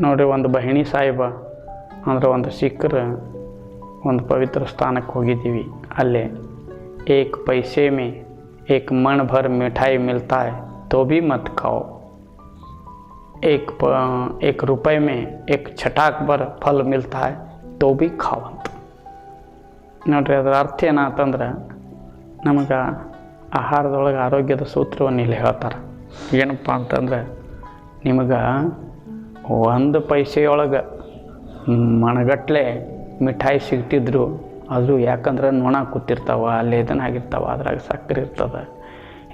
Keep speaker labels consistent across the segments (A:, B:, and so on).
A: ನೋಡಿರಿ ಒಂದು ಬಹಿಣಿ ಸಾಹಿಬ, ಅಂದ್ರೆ ಒಂದು ಸಿಖ್ಖರು ಒಂದು ಪವಿತ್ರ ಸ್ಥಾನಕ್ಕೆ ಹೋಗಿದ್ದೀವಿ. ಅಲ್ಲಿ ಏಕ್ ಪೈಸೆ ಮೇ, ಏಕ್ ಮಣ್ ಭರ್ ಮಿಠಾಯಿ ಮಿಲ್ತಾಯ್ ತೋ ಬಿ ಮತ್ ಖಾವ್. ಏಕ್ ಪ, ಏಕ್ ರೂಪಾಯಿ ಮೇ, ಏಕ್ ಛಟಾಕ್ ಭರ್ ಫಲ್ ಮಿಲ್ತಾಯ್ ತೋ ಬಿ ಅಂತ ನೋಡ್ರಿ, ಅದರ ಅರ್ಥ ಏನಾತಂದ್ರೆ, ನಮಗೆ ಆಹಾರದೊಳಗೆ ಆರೋಗ್ಯದ ಸೂತ್ರವನ್ನು ಇಲ್ಲಿ ಹೇಳ್ತಾರೆ. ಏನಪ್ಪ ಅಂತಂದ್ರೆ, ನಿಮಗೆ ಒಂದು ಪೈಸೆಯೊಳಗೆ ಮಣಗಟ್ಲೆ ಮಿಠಾಯಿ ಸಿಗ್ತಿದ್ರು, ಅದು ಯಾಕಂದ್ರೆ ನೊಣ ಕೂತಿರ್ತಾವ ಅಲ್ಲಿ ಆಗಿರ್ತಾವೆ, ಅದ್ರಾಗ ಸಕ್ಕರೆ ಇರ್ತದೆ.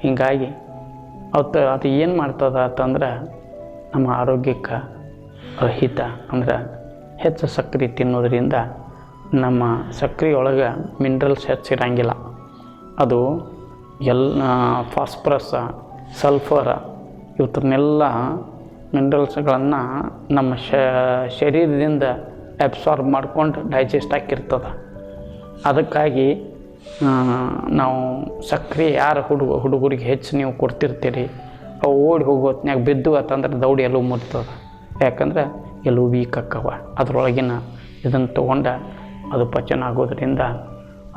A: ಹೀಗಾಗಿ ಅವತ್ತು ಅದು ಏನು ಮಾಡ್ತದ ಅಂತಂದ್ರೆ ನಮ್ಮ ಆರೋಗ್ಯಕ್ಕೆ ರಹಿತ ಅಂದ್ರೆ ಹೆಚ್ಚು ಸಕ್ಕರೆ ತಿನ್ನೋದ್ರಿಂದ ನಮ್ಮ ಸಕ್ಕರೆ ಒಳಗೆ ಮಿನರಲ್ಸ್ ಹೆಚ್ಚಿರಂಗಿಲ್ಲ ಅದು ಎಲ್ಲ ಫಾಸ್ಫರಸ್, ಸಲ್ಫರ ಇವತ್ತನ್ನೆಲ್ಲ ಮಿನರಲ್ಸ್ಗಳನ್ನು ನಮ್ಮ ಶರೀರದಿಂದ ಅಬ್ಸಾರ್ಬ್ ಮಾಡ್ಕೊಂಡು ಡೈಜೆಸ್ಟ್ ಆಗಿರ್ತದೆ ಅದಕ್ಕಾಗಿ ನಾವು ಸಕ್ಕರೆ ಯಾರು ಹುಡುಗ, ಹುಡುಗರಿಗೆ ಹೆಚ್ಚು ನೀವು ಕೊಡ್ತಿರ್ತೀರಿ, ಅವು ಓಡಿ ಹೋಗೋತ್ನಾಗ ಬಿದ್ದು ಅಂತಂದ್ರೆ ದೌಡಿ ಎಲ್ಲೂ ಮುರ್ತದೆ. ಯಾಕಂದ್ರೆ ಎಲ್ಲೂ ವೀಕ್ ಆಕ್ಕವ ಅದರೊಳಗಿನ ಇದನ್ನು ತೊಗೊಂಡ ಅದು ಪಚನ ಆಗೋದ್ರಿಂದ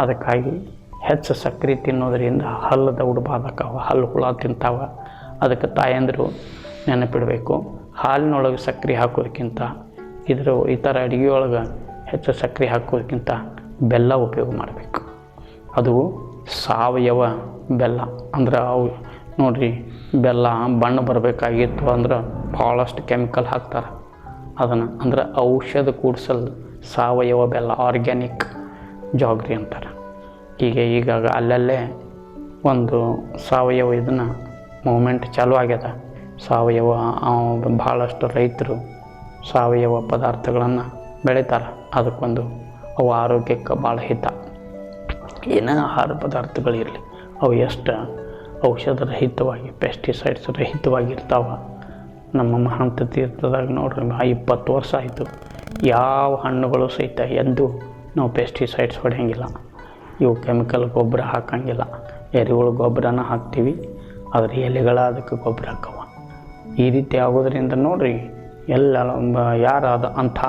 A: ಅದಕ್ಕಾಗಿ ಹೆಚ್ಚು ಸಕ್ಕರೆ ತಿನ್ನೋದರಿಂದ ಹಲ್ಲು ದೌಡು ಬಾದಕ್ಕವ ಹಲ್ಲು ಹುಳ ತಿಂತಾವ. ಅದಕ್ಕೆ ತಾಯಂದರು ನೆನಪಿಡಬೇಕು. ಹಾಲಿನೊಳಗೆ ಸಕ್ಕರೆ ಹಾಕೋದಕ್ಕಿಂತ ಇದ್ರ, ಈ ಥರ ಅಡುಗೆಯೊಳಗೆ ಹೆಚ್ಚು ಸಕ್ಕರೆ ಹಾಕೋದಕ್ಕಿಂತ ಬೆಲ್ಲ ಉಪಯೋಗ ಮಾಡಬೇಕು. ಅದು ಸಾವಯವ ಬೆಲ್ಲ. ಅಂದ್ರೆ ಅವು ನೋಡಿರಿ, ಬೆಲ್ಲ ಬಣ್ಣ ಬರಬೇಕಾಗಿತ್ತು ಅಂದ್ರೆ ಭಾಳಷ್ಟು ಕೆಮಿಕಲ್ ಹಾಕ್ತಾರೆ. ಅದನ್ನು ಅಂದ್ರೆ ಔಷಧ ಕೂಡಿಸಲು ಸಾವಯವ ಬೆಲ್ಲ, ಆರ್ಗ್ಯಾನಿಕ್ ಜಾಗ್ರಿ ಅಂತಾರೆ. ಈಗ ಈಗಾಗ ಅಲ್ಲಲ್ಲೇ ಒಂದು ಸಾವಯವ ಇದನ್ನು ಮೂಮೆಂಟ್ ಚಾಲೂ ಆಗ್ಯದ. ಸಾವಯವ ಭಾಳಷ್ಟು ರೈತರು ಸಾವಯವ ಪದಾರ್ಥಗಳನ್ನು ಬೆಳೀತಾರೆ. ಅದಕ್ಕೊಂದು ಅವು ಆರೋಗ್ಯಕ್ಕೆ ಭಾಳ ಹಿತ. ಏನೇ ಆಹಾರ ಪದಾರ್ಥಗಳಿರಲಿ, ಅವು ಎಷ್ಟು ಔಷಧ ರಹಿತವಾಗಿ ಪೆಸ್ಟಿಸೈಡ್ಸ್ ರಹಿತವಾಗಿರ್ತಾವೆ. ನಮ್ಮ ಮಹಾಂತ ತೀರ್ಥದಾಗ ನೋಡ್ರಿ ಇಪ್ಪತ್ತು ವರ್ಷ ಆಯಿತು. ಯಾವ ಹಣ್ಣುಗಳು ಸಹಿತ ಎಂದು ನಾವು ಪೆಸ್ಟಿಸೈಡ್ಸ್ ಹೊಡೆಯಂಗಿಲ್ಲ. ಇವು ಕೆಮಿಕಲ್ ಗೊಬ್ಬರ ಹಾಕಂಗಿಲ್ಲ. ಎರೆಹುಳು ಗೊಬ್ಬರನ ಹಾಕ್ತೀವಿ. ಅದ್ರ ಎಲೆಗಳ ಅದಕ್ಕೆ ಗೊಬ್ಬರ ಹಾಕವ. ಈ ರೀತಿ ಆಗೋದ್ರಿಂದ ನೋಡ್ರಿ ಎಲ್ಲ ಯಾರಾದ ಅಂಥ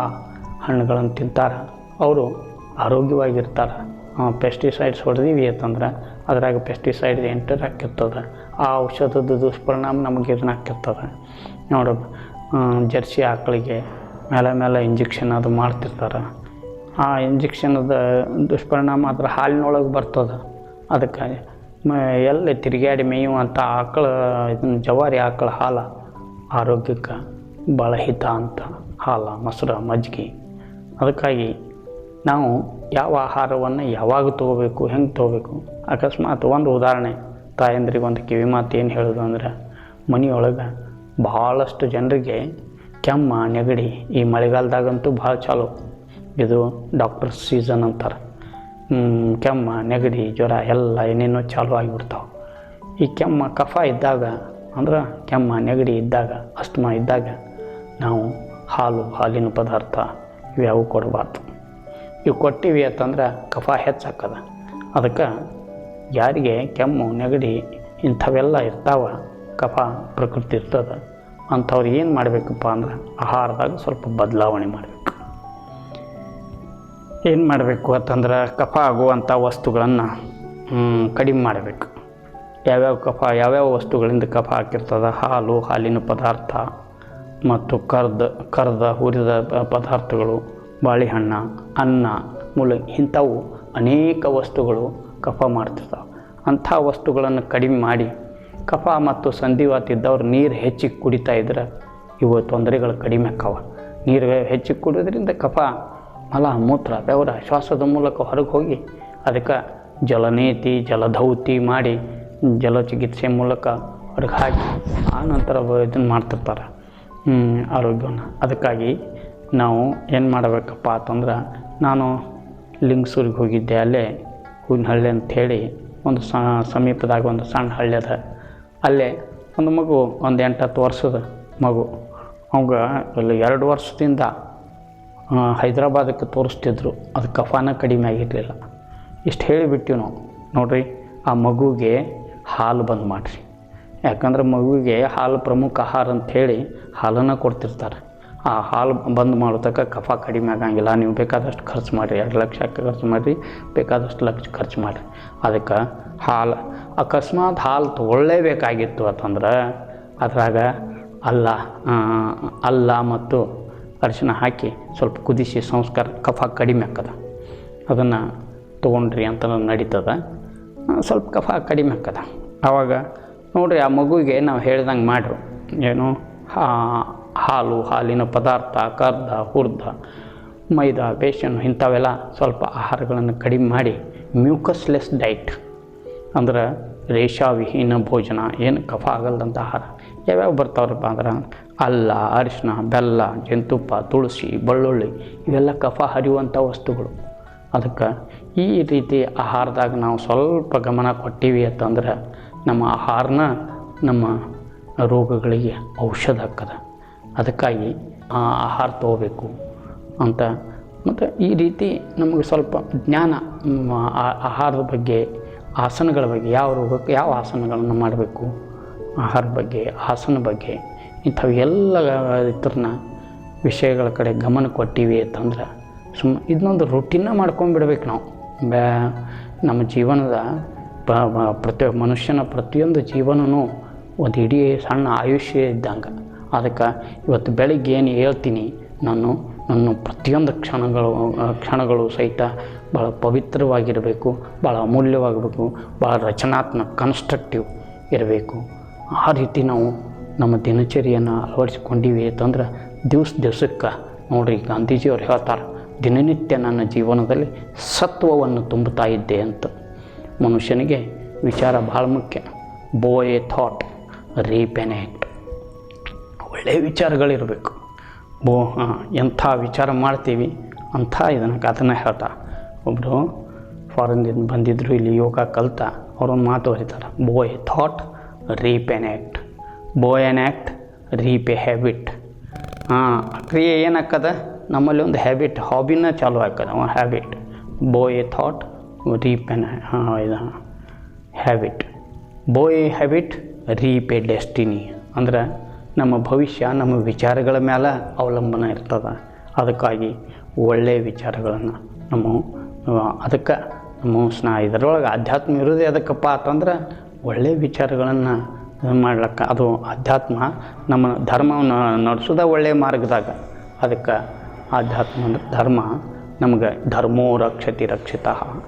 A: ಹಣ್ಣುಗಳನ್ನು ತಿಂತಾರೆ, ಅವರು ಆರೋಗ್ಯವಾಗಿರ್ತಾರೆ. ಪೆಸ್ಟಿಸೈಡ್ಸ್ ಹೊಡೆದೀವಿ ಅಂತಂದ್ರೆ, ಅದ್ರಾಗ ಪೆಸ್ಟಿಸೈಡ್ ಎಂಟರ್ ಹಾಕಿರ್ತದೆ. ಆ ಔಷಧದ ದುಷ್ಪರಿಣಾಮ ನಮಗೆ ಇದನ್ನ ಹಾಕಿರ್ತದೆ. ನೋಡು ಜರ್ಸಿ ಆಕಳಿಗೆ ಮೇಲೆ ಮೇಲೆ ಇಂಜೆಕ್ಷನ್ ಅದು ಮಾಡ್ತಿರ್ತಾರೆ. ಆ ಇಂಜೆಕ್ಷನದ ದುಷ್ಪರಿಣಾಮ ಅದರ ಹಾಲಿನೊಳಗೆ ಬರ್ತದೆ. ಅದಕ್ಕೆ ಎಲ್ಲಿ ತಿರುಗಾಡಿ ಮೇಯುವಂಥ ಆಕಳ, ಇದನ್ನ ಜವಾರಿ ಆಕಳ ಹಾಲು ಆರೋಗ್ಯಕ್ಕೆ ಭಾಳ ಹಿತ ಅಂತ ಹಾಲು, ಮೊಸರು ಮಜ್ಜಿಗೆ ಅದಕ್ಕಾಗಿ ನಾವು ಯಾವ ಆಹಾರವನ್ನು ಯಾವಾಗ ತೊಗೋಬೇಕು, ಹೆಂಗೆ ತೊಗೋಬೇಕು? ಅಕಸ್ಮಾತ್ ಒಂದು ಉದಾಹರಣೆ. ತಾಯಂದ್ರಿಗೆ ಒಂದು ಕಿವಿ ಮಾತು ಏನು ಹೇಳೋದು ಅಂದ್ರೆ, ಮನೆಯೊಳಗೆ ಭಾಳಷ್ಟು ಜನರಿಗೆ ಕೆಮ್ಮ, ನೆಗಡಿ ಈ ಮಳೆಗಾಲದಾಗಂತೂ ಭಾಳ ಚಾಲು. ಇದು ಡಾಕ್ಟರ್ ಸೀಸನ್ ಅಂತಾರೆ. ಕೆಮ್ಮ, ನೆಗಡಿ, ಜ್ವರ ಎಲ್ಲ ಏನೇನೋ ಚಾಲು ಆಗಿಬಿಡ್ತಾವೆ. ಈ ಕೆಮ್ಮ, ಕಫ ಇದ್ದಾಗ ಅಂದ್ರೆ ಕೆಮ್ಮ ನೆಗಡಿ ಇದ್ದಾಗ, ಅಸ್ತಮ ಇದ್ದಾಗ ನಾವು ಹಾಲು, ಹಾಲಿನ ಪದಾರ್ಥ ಇವ್ಯಾವು ಕೊಡಬಾರ್ದು. ಇವು ಕೊಟ್ಟಿವಿ ಅಂತಂದ್ರೆ ಕಫ ಹೆಚ್ಚಾಕದ ಅದಕ್ಕೆ ಯಾರಿಗೆ ಕೆಮ್ಮು, ನೆಗಡಿ ಇಂಥವೆಲ್ಲ ಇರ್ತಾವ, ಕಫ ಪ್ರಕೃತಿ ಇರ್ತದೆ, ಅಂಥವ್ರು ಏನು ಮಾಡಬೇಕಪ್ಪ ಅಂದ್ರೆ ಆಹಾರದಾಗ ಸ್ವಲ್ಪ ಬದಲಾವಣೆ ಮಾಡಬೇಕು. ಏನು ಮಾಡಬೇಕು ಅಂತಂದ್ರೆ ಕಫ ಆಗುವಂಥ ವಸ್ತುಗಳನ್ನು ಕಡಿಮೆ ಮಾಡಬೇಕು. ಯಾವ್ಯಾವ ಕಫ, ಯಾವ್ಯಾವ ವಸ್ತುಗಳಿಂದ ಕಫ ಹಾಕಿರ್ತದೆ? ಹಾಲು, ಹಾಲಿನ ಪದಾರ್ಥ ಮತ್ತು ಕರ್ದ ಕರ್ದ, ಹುರಿದ ಪದಾರ್ಥಗಳು, ಬಾಳೆಹಣ್ಣು, ಅನ್ನ ಮೂಲ ಇಂಥವು ಅನೇಕ ವಸ್ತುಗಳು ಕಫ ಮಾಡ್ತಿರ್ತಾವೆ. ಅಂಥ ವಸ್ತುಗಳನ್ನು ಕಡಿಮೆ ಮಾಡಿ ಕಫ ಮತ್ತು ಸಂಧಿವಾತ ಇದ್ದವ್ರು ನೀರು ಹೆಚ್ಚಿಗೆ ಕುಡಿತಾ ಇದ್ರೆ ಇವು ತೊಂದರೆಗಳು ಕಡಿಮೆ ಆಕ್ಕವ. ನೀರು ಹೆಚ್ಚಿಗೆ ಕುಡಿಯೋದ್ರಿಂದ ಕಫ ಮಲ ಮೂತ್ರ ಬೆವರ, ಶ್ವಾಸದ ಮೂಲಕ ಹೊರಗೆ ಹೋಗಿ ಅದಕ್ಕೆ ಜಲನೇತಿ, ಜಲಧೌತಿ ಮಾಡಿ ಜಲಚಿಕಿತ್ಸೆ ಮೂಲಕ ಅವ್ರಿಗೆ ಹಾಕಿ ಆ ನಂತರ ಇದನ್ನು ಮಾಡ್ತಿರ್ತಾರೆ. ಆರೋಗ್ಯವನ್ನು. ಅದಕ್ಕಾಗಿ ನಾವು ಏನು ಮಾಡಬೇಕಪ್ಪ ಅಂತಂದ್ರೆ ನಾನು ಲಿಂಗಸೂರಿಗೆ ಹೋಗಿದ್ದೆ. ಅಲ್ಲೇ ಹೂವಿನಹಳ್ಳಿ ಅಂಥೇಳಿ ಒಂದು ಸಮೀಪದಾಗ ಒಂದು ಸಣ್ಣ ಹಳ್ಳಿ ಅದ. ಅಲ್ಲೇ ಒಂದು ಮಗು, ಒಂದು ಎಂಟು ಹತ್ತು ವರ್ಷದ ಮಗು. ಅವಾಗ ಅಲ್ಲಿ ಎರಡು ವರ್ಷದಿಂದ ಹೈದ್ರಾಬಾದಕ್ಕೆ ತೋರಿಸ್ತಿದ್ರು. ಅದು ಕಫಾನ ಕಡಿಮೆ ಆಗಿರಲಿಲ್ಲ. ಇಷ್ಟು ಹೇಳಿಬಿಟ್ಟಿವಿ ನಾವು. ನೋಡಿರಿ, ಆ ಮಗುಗೆ ಹಾಲು ಬಂದ್ ಮಾಡಿರಿ ಯಾಕಂದ್ರೆ ಮಗುವಿಗೆ ಹಾಲು ಪ್ರಮುಖ ಆಹಾರ ಅಂಥೇಳಿ ಹಾಲನ್ನು ಕೊಡ್ತಿರ್ತಾರೆ. ಆ ಹಾಲು ಬಂದ್ ಮಾಡೋತಕ್ಕ ಕಫ ಕಡಿಮೆ ಆಗಂಗಿಲ್ಲ. ನೀವು ಬೇಕಾದಷ್ಟು ಖರ್ಚು ಮಾಡಿರಿ. ಎರಡು ಲಕ್ಷ ಖರ್ಚು ಮಾಡಿರಿ. ಬೇಕಾದಷ್ಟು ಲಕ್ಷ ಖರ್ಚು ಮಾಡಿರಿ. ಅದಕ್ಕೆ ಹಾಲು, ಅಕಸ್ಮಾತ್ ಹಾಲು ತೊಗೊಳ್ಳೇಬೇಕಾಗಿತ್ತು ಅಂತಂದ್ರೆ ಅದ್ರಾಗ ಅಲ್ಲ ಅಲ್ಲ ಮತ್ತು ಅರಿಶಿನ ಹಾಕಿ ಸ್ವಲ್ಪ ಕುದಿಸಿ ಸಂಸ್ಕಾರ ಕಫ ಕಡಿಮೆ ಆಗ್ತದೆ. ಅದನ್ನು ತೊಗೊಂಡ್ರಿ ಅಂತ ನಡೀತದ. ಸ್ವಲ್ಪ ಕಫ ಕಡಿಮೆ ಆಕ್ಕದ ಆವಾಗ ನೋಡಿರಿ ಆ ಮಗುವಿಗೆ ನಾವು ಹೇಳ್ದಂಗೆ ಮಾಡ್ರು. ಏನು? ಹಾಲು, ಹಾಲಿನ ಪದಾರ್ಥ, ಕರ್ದ, ಹುರ್ದ, ಮೈದಾ ಬೇಸನ್ ಇಂಥವೆಲ್ಲ ಸ್ವಲ್ಪ ಆಹಾರಗಳನ್ನು ಕಡಿಮೆ ಮಾಡಿ, ಮ್ಯೂಕಸ್ಲೆಸ್ ಡೈಟ್ ಅಂದ್ರೆ ರೇಷಾವಿಹೀನ ಭೋಜನ, ಏನು ಕಫ ಆಗಲ್ದಂಥ ಆಹಾರ, ಯಾವ್ಯಾವ ಬರ್ತಾವ್ರಪ್ಪ ಅಂದ್ರೆ ಅಲ್ಲ, ಅರಿಶಿನ, ಬೆಲ್ಲ, ಜೇನುತುಪ್ಪ, ತುಳಸಿ, ಬೆಳ್ಳುಳ್ಳಿ ಇವೆಲ್ಲ ಕಫ ಹರಿಯುವಂಥ ವಸ್ತುಗಳು. ಅದಕ್ಕೆ ಈ ರೀತಿ ಆಹಾರದಾಗ ನಾವು ಸ್ವಲ್ಪ ಗಮನ ಕೊಟ್ಟಿವಿ ಅಂತಂದ್ರೆ ನಮ್ಮ ಆಹಾರನ ನಮ್ಮ ರೋಗಗಳಿಗೆ ಔಷಧ ಹಾಕದ. ಅದಕ್ಕಾಗಿ ಆ ಆಹಾರ ತಗೋಬೇಕು ಅಂತ. ಮತ್ತು ಈ ರೀತಿ ನಮಗೆ ಸ್ವಲ್ಪ ಜ್ಞಾನ ಆಹಾರದ ಬಗ್ಗೆ, ಆಸನಗಳ ಬಗ್ಗೆ, ಯಾವ ರೋಗಕ್ಕೆ ಯಾವ ಆಸನಗಳನ್ನು ಮಾಡಬೇಕು, ಆಹಾರ ಬಗ್ಗೆ, ಆಸನ ಬಗ್ಗೆ ಇಂಥವು ಎಲ್ಲ ಇತರನ್ನ ವಿಷಯಗಳ ಕಡೆ ಗಮನ ಕೊಟ್ಟಿವಿ ಅಂತಂದ್ರೆ ಸುಮ್ ಇದನ್ನೊಂದು ರುಟೀನ ಮಾಡ್ಕೊಂಡ್ಬಿಡ್ಬೇಕು ನಾವು. ಬ್ಯಾ ನಮ್ಮ ಜೀವನದ ಪ- ಪ- ಪ್ರತಿ ಮನುಷ್ಯನ ಪ್ರತಿಯೊಂದು ಜೀವನವೂ ಒಂದು ಇಡೀ ಸಣ್ಣ ಆಯುಷ್ಯ ಇದ್ದಂಗೆ. ಅದಕ್ಕೆ ಇವತ್ತು ಬೆಳಿಗ್ಗೆ ಏನು ಹೇಳ್ತೀನಿ, ನಾನು, ನನ್ನ ಪ್ರತಿಯೊಂದು ಕ್ಷಣಗಳು ಕ್ಷಣಗಳು ಸಹಿತ ಭಾಳ ಪವಿತ್ರವಾಗಿರಬೇಕು ಭಾಳ ಅಮೂಲ್ಯವಾಗಬೇಕು ಭಾಳ ರಚನಾತ್ಮಕ ಕನ್ಸ್ಟ್ರಕ್ಟಿವ್ ಇರಬೇಕು. ಆ ರೀತಿ ನಾವು ನಮ್ಮ ದಿನಚರಿಯನ್ನು ಅಳವಡಿಸ್ಕೊಂಡಿವಿ ಅಂತಂದ್ರೆ ದಿವ್ಸ ದಿವ್ಸಕ್ಕೆ ನೋಡಿರಿ ಗಾಂಧೀಜಿಯವ್ರು ಹೇಳ್ತಾರೆ ದಿನನಿತ್ಯ ನನ್ನ ಜೀವನದಲ್ಲಿ ಸತ್ವವನ್ನು ತುಂಬುತ್ತಾ ಇದ್ದೆ ಅಂತ ಮನುಷ್ಯನಿಗೆ ವಿಚಾರ ಭಾಳ ಮುಖ್ಯ. ಬೋ ಎ ಥಾಟ್ ರೀಪೆನೆಕ್ಟ್ ಒಳ್ಳೆಯ ವಿಚಾರಗಳಿರಬೇಕು. ಬೋ ಎಂಥ ವಿಚಾರ ಮಾಡ್ತೀವಿ ಅಂಥ ಇದನ್ನು ಕಥನ ಹೇಳ್ತಾ. ಒಬ್ಬರು ಫಾರಿನ್ದಿಂದ ಬಂದಿದ್ದರು ಇಲ್ಲಿ ಯೋಗ ಕಲ್ತ, ಅವರೊಂದು ಮಾತು ಬರೀತಾರೆ. Sow a thought reap an act sow an act reap habit ಹಾಂ, ಕ್ರಿಯೆ ಏನಾಕ್ಕದ? ನಮ್ಮಲ್ಲಿ ಒಂದು ಹ್ಯಾಬಿಟ್ ಹಾಬಿನ ಚಾಲು ಹಾಕೋದು ಅವ ಹ್ಯಾಬಿಟ್ ಬೋ ಎ ಥಾಟ್ ರೀಪ್ ಎನ್ ಹಾಂ, ಇದು habit sow a habit reap a destiny ಅಂದ್ರೆ ನಮ್ಮ ಭವಿಷ್ಯ, ನಮ್ಮ ವಿಚಾರಗಳ ಮೇಲೆ ಅವಲಂಬನ ಇರ್ತದೆ. ಅದಕ್ಕಾಗಿ ಒಳ್ಳೆಯ ವಿಚಾರಗಳನ್ನು ನಮ್ಮ ಅದಕ್ಕೆ ನಮ್ಮ ಸ್ನಾ, ಇದರೊಳಗೆ ಆಧ್ಯಾತ್ಮ ಇರೋದೇ ಅದಕ್ಕಪ್ಪ ಅಂತಂದ್ರೆ ಒಳ್ಳೆಯ ವಿಚಾರಗಳನ್ನು ಮಾಡ್ಲಿಕ್ಕೆ. ಅದು ಅಧ್ಯಾತ್ಮ ನಮ್ಮ ಧರ್ಮವನ್ನು ನಡೆಸೋದ ಒಳ್ಳೆಯ ಮಾರ್ಗದಾಗ. ಅದಕ್ಕೆ ಆಧ್ಯಾತ್ಮ ಅಂದ್ರೆ ಧರ್ಮ ನಮ್ಗೆ ಧರ್ಮೋ ರಕ್ಷತಿ ರಕ್ಷಿತ.